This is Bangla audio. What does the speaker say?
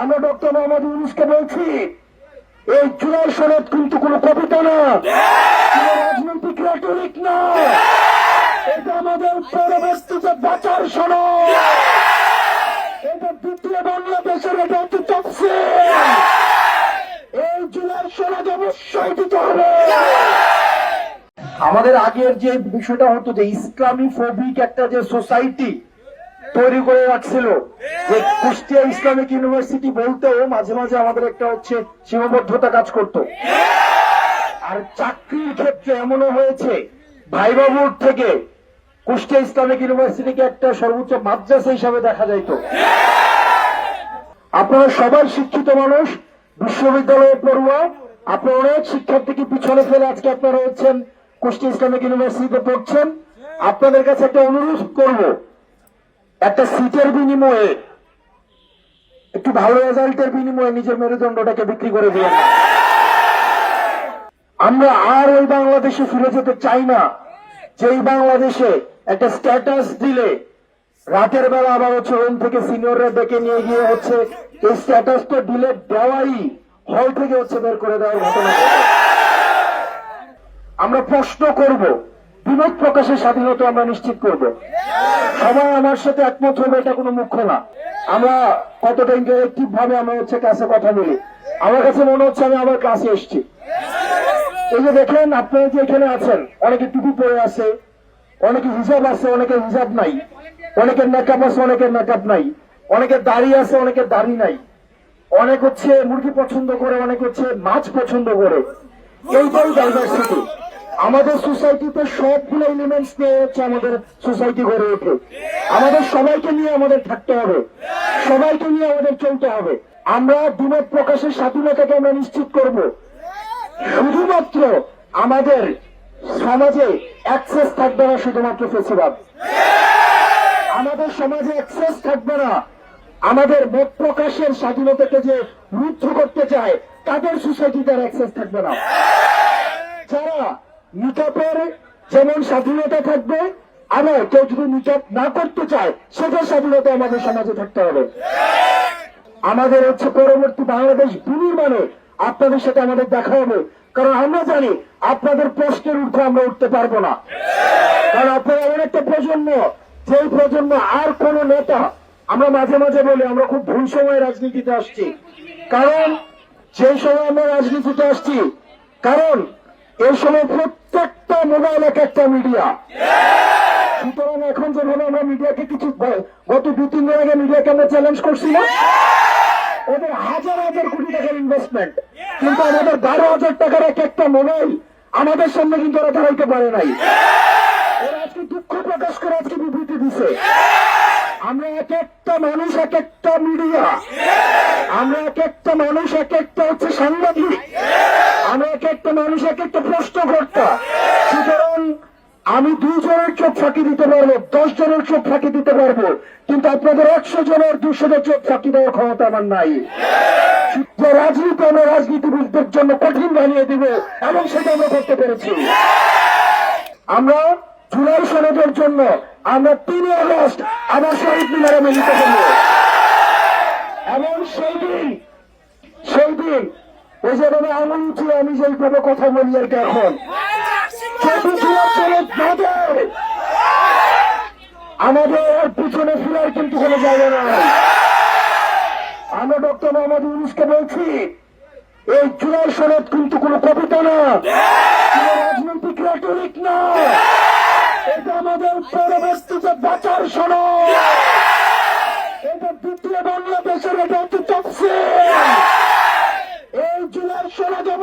আমরা ডক্টর মোহাম্মদ ইউনুসকে বলছি, এই জুলাই সনদ কিন্তু কোনো কবিতা না। রাজনৈতিক রেটরিক না। এটা আমাদের পরবর্তীতে বাঁচার সনদ। এটা দ্বিতীয় বাংলাদেশের এটা হচ্ছে তফসিল এই জুলাই সনদ অবশ্যই দিতে হবে। আমাদের আগের যে বিষয়টা হতো যে ইসলামী ফোবিক একটা যে সোসাইটি তৈরি করে রাখছিল। যে কুষ্টিয়া ইসলামিক ইউনিভার্সিটি বলতেও মাঝে মাঝে আমাদের একটা হচ্ছে সীমাবদ্ধতা কাজ করত। আর চাকরির ক্ষেত্রে এমনও হয়েছে, ভাইবাবুর থেকে কুষ্টিয়া ইসলামিক ইউনিভার্সিটিকে একটা সর্বোচ্চ মাদ্রাসা হিসাবে দেখা যাইতো। আপনারা সবাই শিক্ষিত মানুষ বিশ্ববিদ্যালয়ে পড়ুয়া, আপনারা অনেক শিক্ষার্থীকে পিছনে ফেলে আজকে আপনারা হচ্ছেন কুষ্টিয়া ইসলামিক ইউনিভার্সিটিতে পড়ছেন। আপনাদের কাছে একটা অনুরোধ করব একটা সিটের বিনিময়ে, একটু ভালো রেজাল্টের বিনিময়ে নিজের মেরুদণ্ডটাকে বিক্রি করে দিয়ে আমরা আর ওই বাংলাদেশে ফিরে যেতে চাই না। যেই বাংলাদেশে একটা স্ট্যাটাস দিলে, রাতের বেলা আবার হচ্ছে রুম থেকে সিনিয়ররা ডেকে নিয়ে গিয়ে হচ্ছে এই স্ট্যাটাস তো ডিলেট দেওয়াই হল থেকে হচ্ছে বের করে দেওয়ার ঘটনা। আমরা প্রশ্ন করব বিনোদ প্রকাশের স্বাধীনতা আমরা নিশ্চিত করব। সবাই আমার সাথে একমত হবে এটা কোনো মুখ্য না। আমরা কতটা ইন্টারেক্টিভ ভাবে আমরা হচ্ছে ক্লাসে কথা বলি। আমার কাছে মনে হচ্ছে আমি আমার ক্লাসে এসছি। এই যে দেখেন, আপনারা যে এখানে আছেন, অনেকে টুপি পরে আছে, অনেকে হিসাব আছে, অনেকে হিসাব নাই। অনেকের মেকআপ আছে, অনেকের মেকআপ নাই। অনেকের দাড়ি আছে, অনেকের দাড়ি নাই। অনেক হচ্ছে মুরগি পছন্দ করে, অনেক হচ্ছে মাছ পছন্দ করে। এইটাই ডাইভার্সিটি আমাদের সোসাইটিতে সবগুলো এলিমেন্টস নিয়ে হচ্ছে আমাদের সোসাইটি গড়ে ওঠে। আমাদের সবাইকে নিয়ে আমাদের থাকতে হবে। সবাইকে নিয়ে আমাদের চলতে হবে। আমরা বিনোদ প্রকাশের স্বাধীনতাকে আমরা নিশ্চিত করব। শুধুমাত্র আমাদের সমাজে অ্যাক্সেস থাকবে না শুধুমাত্র ফেসিবাদ আমাদের সমাজে অ্যাক্সেস থাকবে না। আমাদের মত প্রকাশের স্বাধীনতাকে যে রুদ্ধ করতে চায়, তাদের সোসাইটিতে অ্যাক্সেস থাকবে না। যারা নিকাপের যেমন স্বাধীনতা থাকবে আবার কেউ যদি নিকাপ না করতে চায়, সেটার স্বাধীনতা আমাদের সমাজে থাকতে হবে। আমাদের হচ্ছে পরবর্তী বাংলাদেশ বিনির্মাণে আপনাদের সাথে আমাদের দেখা হবে। কারণ আমরা জানি আপনাদের প্রশ্নের ঊর্ধ্বে আমরা উঠতে পারব না। কারণ আপনারা এমন একটা প্রজন্ম, যেই প্রজন্ম আর কোন নেতা, আমরা মাঝে মাঝে বলি, আমরা খুব ভুল সময় রাজনীতিতে আসছি। কারণ যে সময় আমরা রাজনীতিতে আসছি, কারণ এই সময় প্রত্যেকটা মোবাইল এক একটা মিডিয়া। সুতরাং এখন যেভাবে আমরা মিডিয়াকে কিছু গত দু, তিন দিন আগে মিডিয়াকে আমরা চ্যালেঞ্জ করছি না ওদের হাজার হাজার কোটি টাকার ইনভেস্টমেন্ট কিন্তু আমাদের বারো হাজার টাকার এক একটা মোবাইল আমাদের সামনে কিন্তু ওরা দাঁড়াইতে পারে নাই। ওরা আজকে দুঃখ প্রকাশ করে আজকে বিবৃতি দিছে। আমরা এক একটা মানুষ, এক একটা মিডিয়া। আমরা এক একটা মানুষ, এক একটা হচ্ছে সাংবাদিক। আমরা এক একটা মানুষ এক একটা প্রশ্নকর্তা সুতরাং আমি দুজনের চোখ ফাঁকি দিতে পারব দশ জনের চোখ ফাঁকি দিতে পারব, কিন্তু আপনাদের একশো জনের দুশো জনের চোখ ফাঁকি দেওয়ার ক্ষমতা আমার নাই। রাজনীতি আমরা রাজনীতিবিদদের জন্য কঠিন বানিয়ে দিব এবং সেটা আমরা করতে পেরেছি। আমরা জুলাই সনদের জন্য আমরা তিন আগস্ট আবার শহীদ মিনারে মিলিত হব। এবং সেই দিন সেই দিন ওই যেভাবে আঙুল উঠিয়ে আমি যেইভাবে কথা বলি আর এখন। আমাদের পিছনে ফিরার কিন্তু কোনো জায়গা নাই। আমরা ডক্টর মোহাম্মদ ইউনুসকে বলছি, এই জুলাই সনদ কিন্তু কোনো কবিতা না। কোনো রাজনৈতিক রেটরিক না। এটা আমাদের পরবর্তীতে বাঁচার সনদ। এটা দ্বিতীয় বাংলাদেশের এটা হচ্ছে তফসিল